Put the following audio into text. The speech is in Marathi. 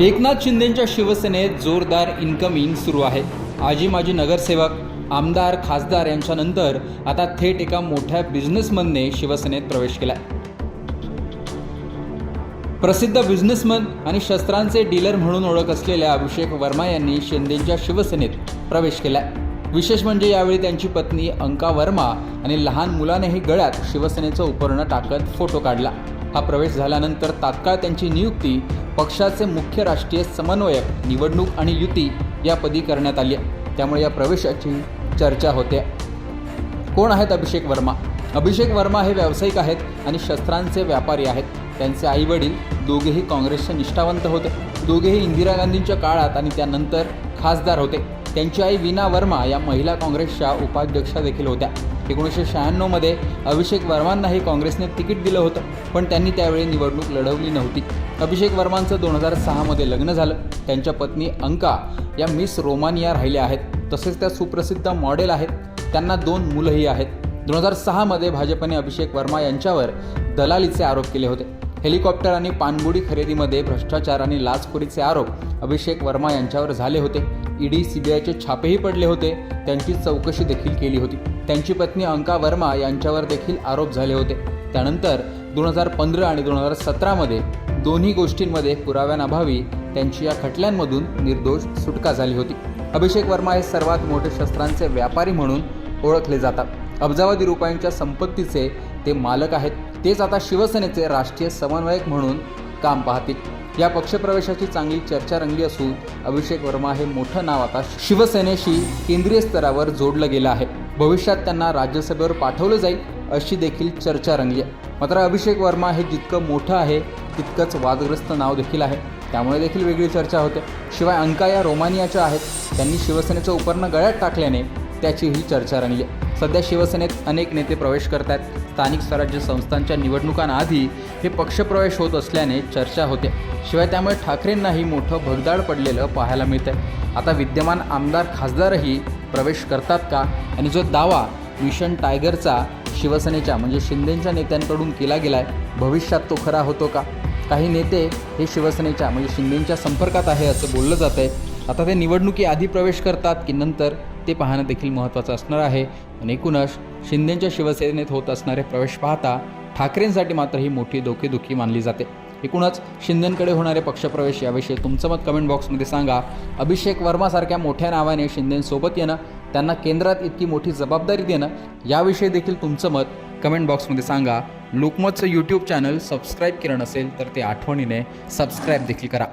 एकनाथ शिंदेंच्या शिवसेनेत जोरदार इन्कमिंग सुरू आहे. आजी माजी नगरसेवक आमदार खासदार यांच्यानंतर आता थेट एका मोठ्या बिझनेसमनने शिवसेनेत प्रवेश केला प्रसिद्ध बिझनेसमन आणि शस्त्रांचे डीलर म्हणून ओळख असलेल्या अभिषेक वर्मा यांनी शिंदेंच्या शिवसेनेत प्रवेश केला विशेष म्हणजे यावेळी त्यांची पत्नी अंका वर्मा आणि लहान मुलानेही गळ्यात शिवसेनेचं उपरणं टाकत फोटो काढला. हा प्रवेश झाल्यानंतर तात्काळ त्यांची नियुक्ती पक्षाचे मुख्य राष्ट्रीय समन्वयक निवडणूक आणि युती या पदी करण्यात आली आहे. त्यामुळे या प्रवेशाची चर्चा होते. कोण आहेत अभिषेक वर्मा? अभिषेक वर्मा हे व्यावसायिक आहेत आणि शस्त्रांचे व्यापारी आहेत. त्यांचे आई वडील दोघेही काँग्रेसचे निष्ठावंत होते. दोघेही इंदिरा गांधींच्या काळात आणि त्यानंतर खासदार होते. त्यांची आई वीणा वर्मा या महिला काँग्रेसच्या उपाध्यक्षा देखील होत्या. एकोणीसशे शहाण्णवमध्ये अभिषेक वर्मांनाही काँग्रेसने तिकीट दिलं होतं पण त्यांनी त्यावेळी निवडणूक लढवली नव्हती. अभिषेक वर्मांचं दोन हजार सहामध्ये लग्न झालं. त्यांच्या पत्नी अंका या मिस रोमानिया राहिल्या आहेत. तसेच त्या सुप्रसिद्ध मॉडेल आहेत. त्यांना दोन मुलंही आहेत. दोन हजार सहामध्ये भाजपने अभिषेक वर्मा यांच्यावर दलालीचे आरोप केले होते. हेलिकॉप्टर आणि पाणबुडी खरेदीमध्ये भ्रष्टाचार आणि लाचखोरीचे आरोप अभिषेक वर्मा यांच्यावर झाले होते. ईडी सीबीआयचे छापेही पडले होते. त्यांची चौकशी देखील केली होती. त्यांची पत्नी अंका वर्मा यांच्यावर देखील आरोप झाले होते. त्यानंतर दोन हजार पंधरा आणि दोन हजार सतरामध्ये दोन्ही गोष्टींमध्ये पुराव्यांअभावी त्यांची या खटल्यांमधून निर्दोष सुटका झाली होती. अभिषेक वर्मा हे सर्वात मोठे शस्त्रांचे व्यापारी म्हणून ओळखले जातात. अब्जावधी रुपयांच्या संपत्तीचे ते मालक आहेत. तेच आता शिवसेनेचे राष्ट्रीय समन्वयक म्हणून काम पाहतील. या पक्षप्रवेशाची चांगली चर्चा रंगली असून अभिषेक वर्मा हे मोठं नाव आता शिवसेनेशी केंद्रीय स्तरावर जोडलं गेलं आहे. भविष्यात त्यांना राज्यसभेवर पाठवलं जाईल अशी देखील चर्चा रंगली आहे. मात्र अभिषेक वर्मा हे जितकं मोठं आहे तितकंच वादग्रस्त नाव देखील आहे. त्यामुळे देखील वेगळी चर्चा होते. शिवाय अंका या रोमानियाच्या आहेत. त्यांनी शिवसेनेचं उपरणं गळ्यात टाकल्याने त्याचीही चर्चा रंगली सध्या शिवसेनेत अनेक नेते प्रवेश करत आहेत स्थानिक स्वराज्य संस्थांच्या निवडणुकांआधी हे पक्षप्रवेश होत असल्याने चर्चा होते. शिवाय त्यामुळे ठाकरेंनाही मोठं भगदाड पडलेलं पाहायला मिळतं आता विद्यमान आमदार खासदारही प्रवेश करतात का? आणि जो दावा मिशन टायगरचा शिवसेनेच्या म्हणजे शिंदेंच्या नेत्यांकडून केला गेला आहे भविष्यात तो खरा होतो का? काही नेते हे शिवसेनेच्या म्हणजे शिंदेंच्या संपर्कात आहे असं बोललं जातं आहे आता ते निवडणुकीआधी प्रवेश करतात की नंतर? ते पाहणं देखील महत्त्वाचं असणार आहे. आणि एकूणच शिंदेंच्या शिवसेनेत होत असणारे प्रवेश पाहता ठाकरेंसाठी मात्र ही मोठी डोकेदुखी मानली जाते. एकूणच शिंदेंकडे होणारे पक्षप्रवेश याविषयी तुमचं मत कमेंट बॉक्समध्ये सांगा. अभिषेक वर्मासारख्या मोठ्या नावाने शिंदेंसोबत येणं त्यांना केंद्रात इतकी मोठी जबाबदारी देणं याविषयी देखील तुमचं मत कमेंट बॉक्समध्ये सांगा. लोकमतचं यूट्यूब चॅनल सबस्क्राईब केलं नसेल तर ते आठवणीने सबस्क्राईब देखील करा.